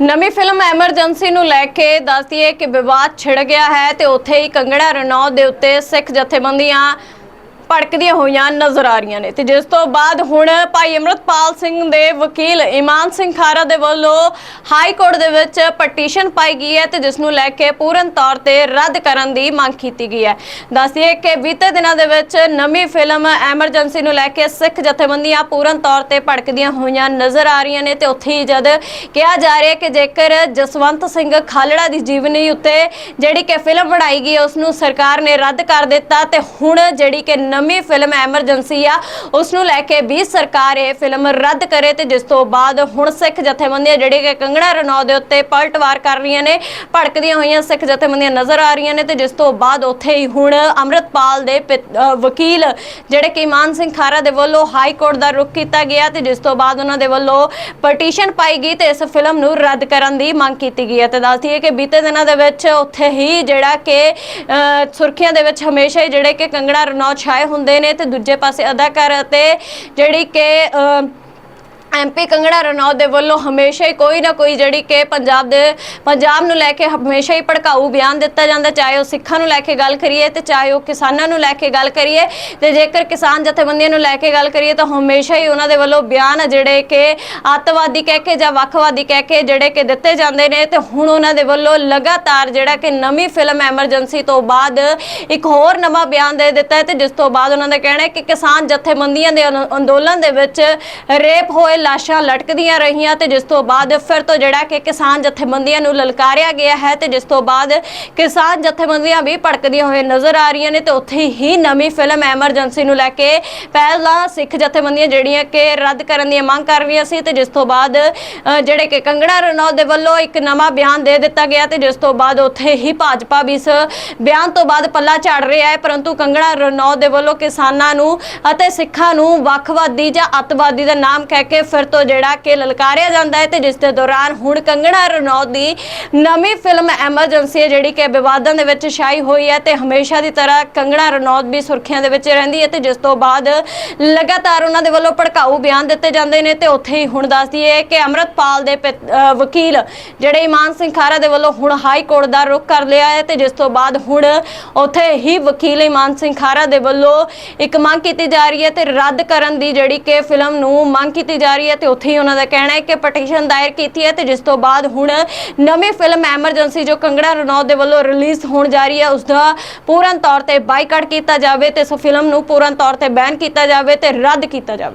ਨਵੀਂ film emergency ਨੂੰ ਲੈ ਕੇ ਦੱਸਦੀਏ ਕਿ ਵਿਵਾਦ ਛਿੜ ਗਿਆ ਹੈ ਤੇ ਉੱਥੇ ਹੀ ਕੰਗੜਾ ਰਣੌਤ ਦੇ ਉੱਤੇ ਸਿੱਖ ਜਥੇਬੰਦੀਆਂ ਭੜਕਦੀਆਂ ਹੋਈਆਂ ਨਜ਼ਰ ਆ ਰਹੀਆਂ ਨੇ। ਤੇ ਜਿਸ ਤੋਂ ਬਾਅਦ ਹੁਣ ਭਾਈ ਅਮਰਤਪਾਲ ਸਿੰਘ ਦੇ ਵਕੀਲ ਇਮਾਨ ਸਿੰਘ ਖਾਰਾ ਦੇ ਵੱਲੋਂ ਹਾਈ ਕੋਰਟ ਦੇ ਵਿੱਚ ਪਟੀਸ਼ਨ ਪਾਈ ਗਈ ਹੈ ਤੇ ਜਿਸ ਨੂੰ ਲੈ ਕੇ ਪੂਰਨ ਤੌਰ ਤੇ ਰੱਦ ਕਰਨ ਦੀ ਮੰਗ ਕੀਤੀ ਗਈ ਹੈ। ਦੱਸਦੀਏ ਕਿ ਬੀਤੇ ਦਿਨਾਂ ਦੇ ਵਿੱਚ ਨਵੀਂ ਫਿਲਮ ਐਮਰਜੈਂਸੀ ਨੂੰ ਲੈ ਕੇ ਸਿੱਖ ਜਥੇਬੰਦੀਆਂ ਪੂਰਨ ਤੌਰ ਤੇ ਭੜਕਦੀਆਂ ਹੋਈਆਂ ਨਜ਼ਰ ਆ ਰਹੀਆਂ ਨੇ ਤੇ ਉੱਥੇ ਹੀ ਜਦ ਕਿਹਾ ਜਾ ਰਿਹਾ ਕਿ ਜੇਕਰ ਜਸਵੰਤ ਸਿੰਘ ਖਾਲੜਾ ਦੀ ਜੀਵਨੀ ਉੱਤੇ ਜਿਹੜੀ ਕਿ ਫਿਲਮ ਬਣਾਈ ਗਈ ਉਸ ਨੂੰ ਸਰਕਾਰ ਨੇ ਰੱਦ ਕਰ ਦਿੱਤਾ ਤੇ ਹੁਣ ਜਿਹੜੀ ਕਿ ਨਵੀਂ ਫਿਲਮ ਐਮਰਜੈਂਸੀ ਆ। ਉਸ ਨੂੰ ਲੈ ਕੇ ਵੀ ਸਰਕਾਰ ਇਹ ਫਿਲਮ ਰੱਦ ਕਰੇ ਤੇ ਜਿਸ ਤੋਂ ਬਾਅਦ ਹੁਣ ਸਿੱਖ ਜਥੇਬੰਦੀਆਂ ਜਿਹੜੀ ਕਿ ਕੰਗਣਾ ਰਣੌਤ ਦੇ ਉੱਤੇ ਪਲਟਵਾਰ ਕਰ ਰਹੀਆਂ ਨੇ, ਭੜਕਦੀਆਂ ਹੋਈਆਂ ਸਿੱਖ ਜਥੇਬੰਦੀਆਂ ਨਜ਼ਰ ਆ ਰਹੀਆਂ ਨੇ ਤੇ ਜਿਸ ਤੋਂ ਬਾਅਦ ਉੱਥੇ ਹੀ ਹੁਣ ਅੰਮ੍ਰਿਤਪਾਲ ਦੇ ਪਿਤ- ਵਕੀਲ ਜਿਹੜੇ ਕਿ ਇਮਾਨ ਸਿੰਘ ਖਾਰਾ ਦੇ ਵੱਲੋਂ ਹਾਈ ਕੋਰਟ ਦਾ ਰੁਖ ਕੀਤਾ ਗਿਆ ਤੇ ਜਿਸ ਤੋਂ ਬਾਅਦ ਉਹਨਾਂ ਦੇ ਵੱਲੋਂ ਪਟੀਸ਼ਨ ਪਾਈ ਗਈ ਤੇ ਇਸ ਫਿਲਮ ਨੂੰ ਰੱਦ ਕਰਨ ਦੀ ਮੰਗ ਕੀਤੀ ਗਈ ਹੈ। ਤੇ ਦੱਸਦੀ ਹੈ ਕਿ ਬੀਤੇ ਦਿਨਾਂ ਦੇ ਵਿੱਚ ਉੱਥੇ ਹੀ ਜਿਹੜਾ ਕਿ ਸੁਰਖੀਆਂ ਦੇ ਵਿੱਚ ਹਮੇਸ਼ਾ ਹੀ ਜਿਹੜੇ ਕਿ ਕੰਗਣਾ ਰਣੌਤ ਛਾਏ ਹੁੰਦੇ ਨੇ ਤੇ ਦੂਜੇ ਪਾਸੇ ਅਦਾਕਾਰ ਅਤੇ ਜਿਹੜੀ ਕਿ ਅਹ, ਐਮਪੀ ਕੰਗੜਾ ਰਣੌਤ ਦੇ ਵੱਲੋਂ ਹਮੇਸ਼ਾ ਹੀ ਕੋਈ ਨਾ ਕੋਈ ਜਿਹੜੀ ਕਿ ਪੰਜਾਬ ਦੇ, ਪੰਜਾਬ ਨੂੰ ਲੈ ਕੇ ਹਮੇਸ਼ਾ ਹੀ ਭੜਕਾਊ ਬਿਆਨ ਦਿੱਤਾ ਜਾਂਦਾ, ਚਾਹੇ ਉਹ ਸਿੱਖਾਂ ਨੂੰ ਲੈ ਕੇ ਗੱਲ ਕਰੀਏ ਤੇ ਚਾਹੇ ਉਹ ਕਿਸਾਨਾਂ ਨੂੰ ਲੈ ਕੇ ਗੱਲ ਕਰੀਏ ਤੇ ਜੇਕਰ ਕਿਸਾਨ ਜਥੇਬੰਦੀਆਂ ਨੂੰ ਲੈ ਕੇ ਗੱਲ ਕਰੀਏ ਤਾਂ ਹਮੇਸ਼ਾ ਹੀ ਉਹਨਾਂ ਦੇ ਵੱਲੋਂ ਬਿਆਨ ਜਿਹੜੇ ਕਿ ਅੱਤਵਾਦੀ ਕਹਿ ਕੇ ਜਾਂ ਵੱਖਵਾਦੀ ਕਹਿ ਕੇ ਜਿਹੜੇ ਕਿ ਦਿੱਤੇ ਜਾਂਦੇ ਨੇ ਤੇ ਹੁਣ ਉਹਨਾਂ ਦੇ ਵੱਲੋਂ ਲਗਾਤਾਰ ਜਿਹੜਾ ਕਿ ਨਵੀਂ ਫਿਲਮ ਐਮਰਜੈਂਸੀ ਤੋਂ ਬਾਅਦ ਇੱਕ ਹੋਰ ਨਵਾਂ ਬਿਆਨ ਦੇ ਦਿੱਤਾ ਹੈ ਤੇ ਜਿਸ ਤੋਂ ਬਾਅਦ ਉਹਨਾਂ ਦਾ ਕਹਿਣਾ ਹੈ ਕਿ ਕਿਸਾਨ ਜਥੇਬੰਦੀਆਂ ਦੇ ਅਨ- ਅੰਦੋਲਨ ਦੇ ਵਿੱਚ ਰੇਪ ਹੋਏ ਲਾਸ਼ਾਂ ਲਟਕਦੀਆਂ ਰਹੀਆਂ ਤੇ ਜਿਸ ਤੋਂ ਬਾਅਦ ਫਿਰ ਤੋਂ ਜਿਹੜਾ ਕਿ ਕਿਸਾਨ ਜਥੇਬੰਦੀਆਂ ਨੂੰ ਲਲਕਾਰਿਆ ਗਿਆ ਹੈ ਤੇ ਜਿਸ ਤੋਂ ਬਾਅਦ ਕਿਸਾਨ ਜਥੇਬੰਦੀਆਂ ਵੀ ਭੜਕਦੀਆਂ ਹੋਏ ਨਜ਼ਰ ਆ ਰਹੀਆਂ ਨੇ ਤੇ ਉੱਥੇ ਹੀ ਨਵੀਂ ਫਿਲਮ ਐਮਰਜੈਂਸੀ ਨੂੰ ਲੈ ਕੇ ਪਹਿਲਾਂ ਸਿੱਖ ਜਥੇਬੰਦੀਆਂ ਜਿਹੜੀਆਂ ਕਿ ਰੱਦ ਕਰਨ ਦੀ ਮੰਗ ਕਰ ਰਹੀਆਂ ਸੀ ਤੇ ਜਿਸ ਤੋਂ ਬਾਅਦ ਜਿਹੜੇ ਕਿ ਕੰਗਣਾ ਰਣੌਤ ਦੇ ਵੱਲੋਂ ਇੱਕ ਨਵਾਂ ਬਿਆਨ ਦੇ ਦਿੱਤਾ ਗਿਆ ਤੇ ਜਿਸ ਤੋਂ ਬਾਅਦ ਉੱਥੇ ਹੀ ਭਾਜਪਾ ਵੀ ਇਸ ਬਿਆਨ ਤੋਂ ਬਾਅਦ ਪੱਲਾ ਝਾੜ ਰਿਹਾ ਹੈ, ਪਰੰਤੂ ਕੰਗਣਾ ਰਣੌਤ ਦੇ ਵੱਲੋਂ ਕਿਸਾਨਾਂ ਨੂੰ ਅਤੇ ਸਿੱਖਾਂ ਨੂੰ ਵੱਖਵਾਦੀ ਜਾਂ ਅੱਤਵਾਦੀ ਦਾ ਨਾਮ ਕਹਿ ਕੇ ਫਿਰ ਤੋਂ ਜਿਹੜਾ ਕਿ ਲਲਕਾਰਿਆ ਜਾਂਦਾ ਹੈ ਤੇ ਜਿਸ ਦੇ ਦੌਰਾਨ ਹੁਣ ਕੰਗਣਾ ਰਣੌਤ ਦੀ ਨਵੀਂ ਫਿਲਮ ਐਮਰਜੈਂਸੀ ਹੈ, ਜਿਹੜੀ ਕਿ ਵਿਵਾਦਾਂ ਦੇ ਵਿੱਚ ਛਾਈ ਹੋਈ ਹੈ ਤੇ ਹਮੇਸ਼ਾ ਦੀ ਤਰ੍ਹਾਂ ਕੰਗਣਾ ਰਣੌਤ ਵੀ ਸੁਰਖੀਆਂ ਦੇ ਵਿੱਚ ਰਹਿੰਦੀ ਹੈ ਤੇ ਜਿਸ ਤੋਂ ਬਾਅਦ ਲਗਾਤਾਰ ਉਹਨਾਂ ਦੇ ਵੱਲੋਂ ਭੜਕਾਊ ਬਿਆਨ ਦਿੱਤੇ ਜਾਂਦੇ ਨੇ ਤੇ ਉੱਥੇ ਹੀ ਹੁਣ ਦੱਸਦੀ ਹੈ ਕਿ ਅਮਰਤਪਾਲ ਦੇ ਪਿਤ- ਵਕੀਲ ਜਿਹੜੇ ਇਮਾਨ ਸਿੰਘ ਖਾਰਾ ਦੇ ਵੱਲੋਂ ਹੁਣ ਹਾਈ ਕੋਰਟ ਦਾ ਰੁਖ ਕਰ ਲਿਆ ਹੈ ਤੇ ਜਿਸ ਤੋਂ ਬਾਅਦ ਹੁਣ ਉੱਥੇ ਹੀ ਵਕੀਲ ਇਮਾਨ ਸਿੰਘ ਖਾਰਾ ਦੇ ਵੱਲੋਂ ਇੱਕ ਮੰਗ ਕੀਤੀ ਜਾ ਰਹੀ ਹੈ ਤੇ ਰੱਦ ਕਰਨ ਦੀ ਜਿਹੜੀ ਕਿ ਫਿਲਮ ਨੂੰ ਮੰਗ ਕੀਤੀ ਜਾ ਜਾ ਰਹੀ ਹੈ ਤੇ ਉੱਥੇ ਹੀ ਉਹਨਾਂ ਦਾ ਕਹਿਣਾ ਹੈ ਕਿ ਪਟੀਸ਼ਨ ਦਾਇਰ ਕੀਤੀ ਹੈ ਤੇ ਜਿਸ ਤੋਂ ਬਾਅਦ ਹੁਣ ਨਵੀਂ ਫਿਲਮ ਐਮਰਜੈਂਸੀ ਜੋ ਕੰਗੜਾ ਰਣੌਤ ਦੇ ਵੱਲੋਂ ਰਿਲੀਜ਼ ਹੋਣ ਜਾ ਰਹੀ ਹੈ, ਉਸ ਦਾ ਪੂਰਨ ਤੌਰ ਤੇ ਬਾਈਕਾਟ ਕੀਤਾ ਜਾਵੇ ਤੇ ਇਸ ਫਿਲਮ ਨੂੰ ਪੂਰਨ ਤੌਰ ਤੇ ਬੈਨ ਕੀਤਾ ਜਾਵੇ ਤੇ ਰੱਦ ਕੀਤਾ ਜਾਵੇ।